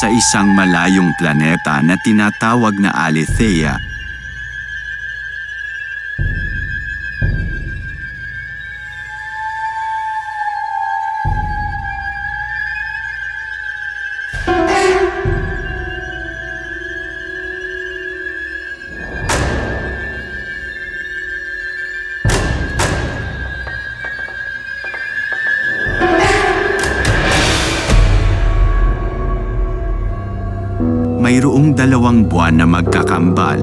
sa isang malayong planeta na tinatawag na Alethea. Dalawang buwan na magkakambal.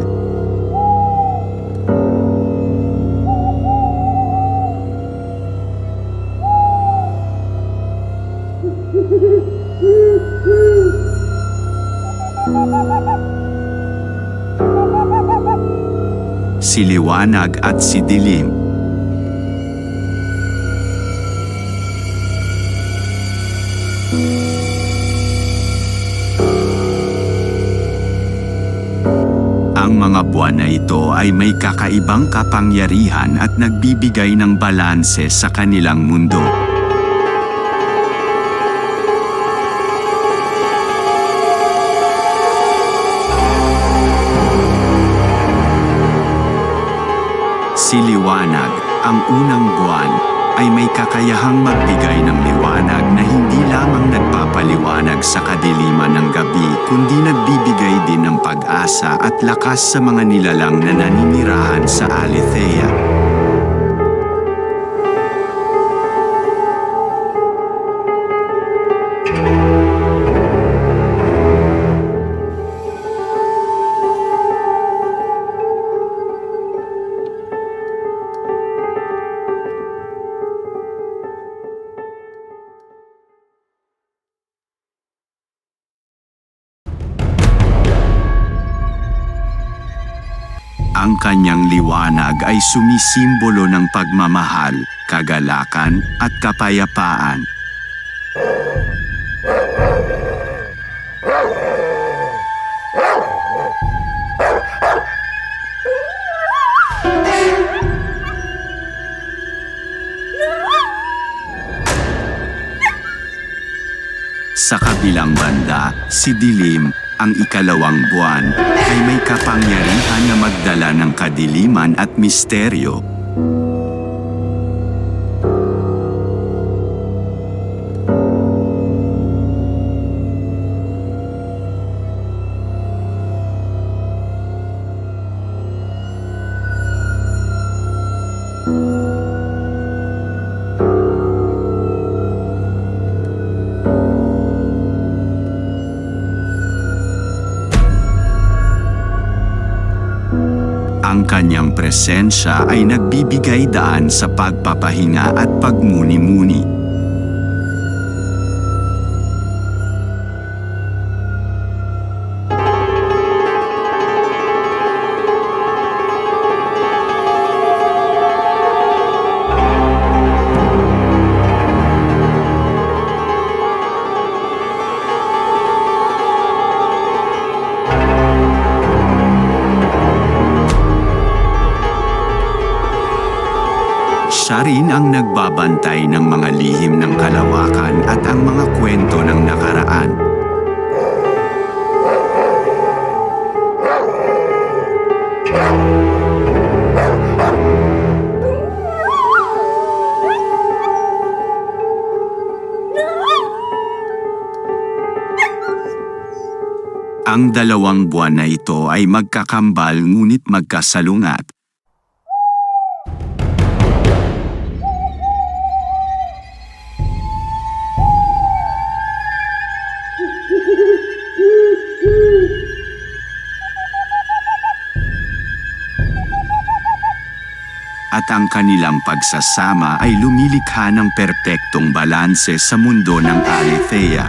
Si Liwanag at si Dilim. Ang mga buwan na ito ay may kakaibang kapangyarihan at nagbibigay ng balanse sa kanilang mundo. Si Liwanag, ang unang buwan, ay may kakayahang magbigay ng liwanag na hindi lamang nagpapaliwanag sa kadiliman ng gabi kundi nagbibigay din ng pag-asa at lakas sa mga nilalang na naninirahan sa Alethea. Ang kanyang liwanag ay sumisimbolo ng pagmamahal, kagalakan at kapayapaan. Sa kabilang banda, si Dilim, ang ikalawang buwan, ay may kapangyarihan na magdala ng kadiliman at misteryo. Ang kanyang presensya ay nagbibigay daan sa pagpapahinga at pagmuni-muni. Siya rin ang nagbabantay ng mga lihim ng kalawakan at ang mga kwento ng nakaraan. Ang dalawang buwan na ito ay magkakambal ngunit magkasalungat. At ang kanilang pagsasama ay lumilikha ng perpektong balanse sa mundo ng Alethea.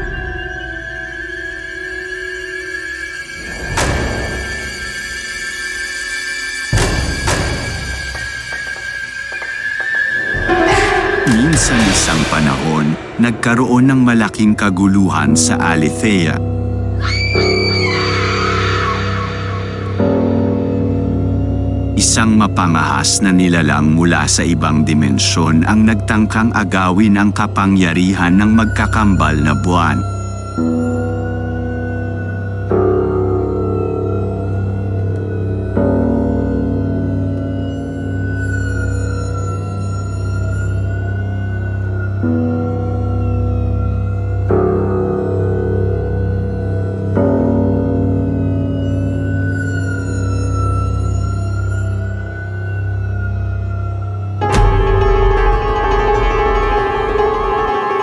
Minsan isang panahon, nagkaroon ng malaking kaguluhan sa Alethea. Isang mapangahas na nilalang mula sa ibang dimensyon ang nagtangkang agawin ang kapangyarihan ng magkakambal na buwan.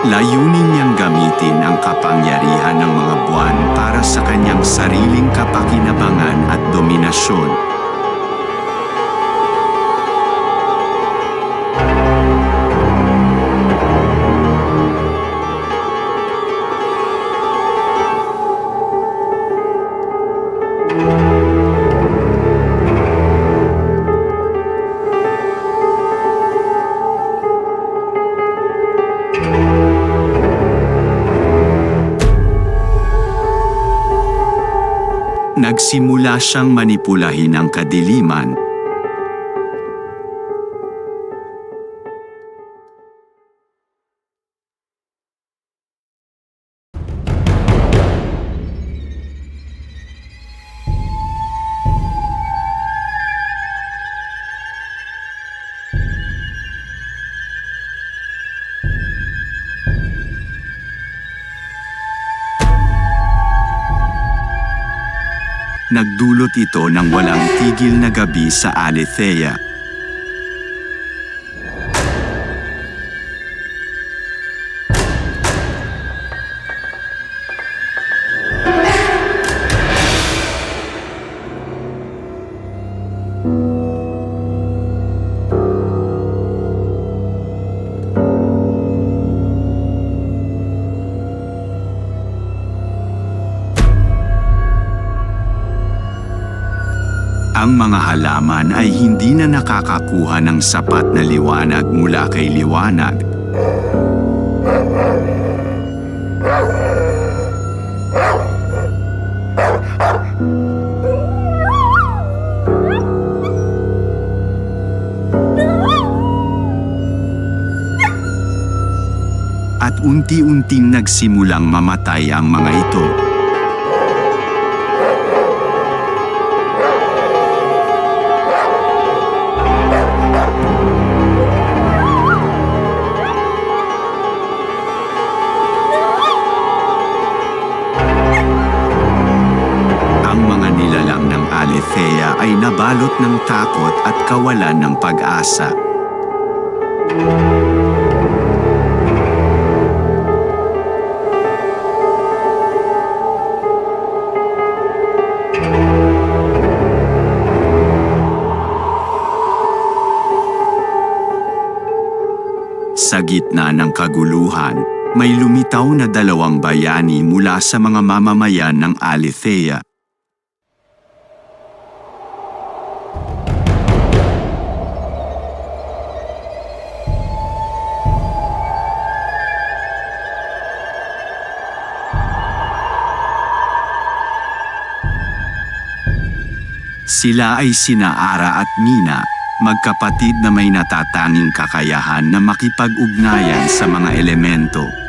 Layunin niyang gamitin ang kapangyarihan ng mga buwan para sa kanyang sariling kapakinabangan at dominasyon. Nagsimula siyang manipulahin ang kadiliman Nagdulot ito ng walang tigil na gabi sa Aletheia. Mga halaman ay hindi na nakakakuha ng sapat na liwanag mula kay liwanag. At unti-unting nagsimulang mamatay ang mga ito. Ng takot at kawalan ng pag-asa. Sa gitna ng kaguluhan, may lumitaw na dalawang bayani mula sa mga mamamayan ng Aletheia. Sila ay sina Ara at Mina, magkapatid na may natatanging kakayahan na makipag-ugnayan sa mga elemento.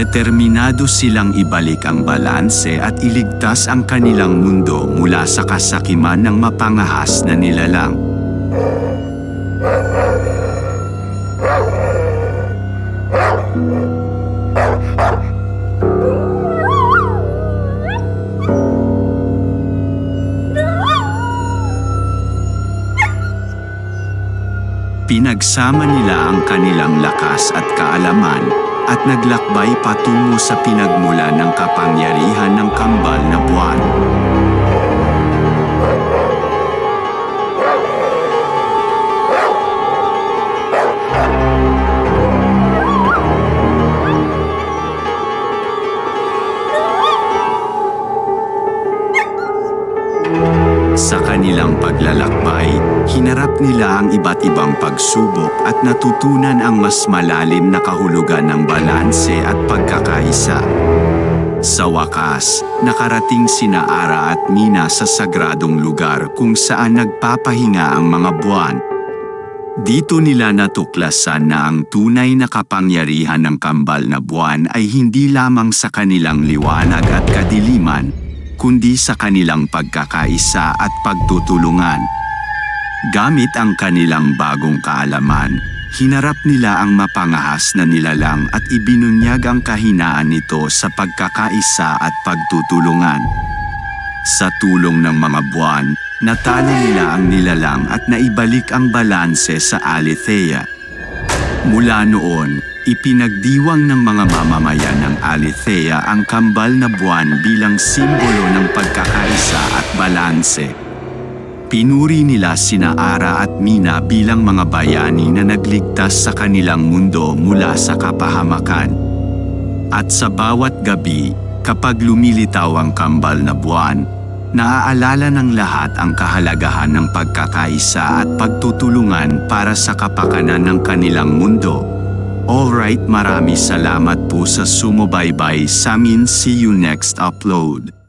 Determinado silang ibalik ang balanse at iligtas ang kanilang mundo mula sa kasakiman ng mapangahas na nilalang. Pinagsama nila ang kanilang lakas at kaalaman at naglakbay patungo sa pinagmula ng kapangyarihan ng kambal na buwan. Sa kanilang paglalakbay, hinarap nila ang iba't ibang pagsubok at natutunan ang mas malalim na kahulugan ng balanse at pagkakaisa. Sa wakas, nakarating sina Ara at Mina sa sagradong lugar kung saan nagpapahinga ang mga buwan. Dito nila natuklasan na ang tunay na kapangyarihan ng kambal na buwan ay hindi lamang sa kanilang liwanag at kadiliman, kundi sa kanilang pagkakaisa at pagtutulungan. Gamit ang kanilang bagong kaalaman, hinarap nila ang mapangahas na nilalang at ibinunyag ang kahinaan nito sa pagkakaisa at pagtutulungan. Sa tulong ng mga buwan, natalo nila ang nilalang at naibalik ang balanse sa Alethea. Mula noon, ipinagdiwang ng mga mamamayan ng Alethea ang kambal na buwan bilang simbolo ng pagkakaisa at balanse. Pinuri nila sina Ara at Mina bilang mga bayani na nagligtas sa kanilang mundo mula sa kapahamakan. At sa bawat gabi, kapag lumilitaw ang kambal na buwan, naaalala ng lahat ang kahalagahan ng pagkakaisa at pagtutulungan para sa kapakanan ng kanilang mundo. Alright, marami salamat po sa sumubaybay sa amin. See you next upload.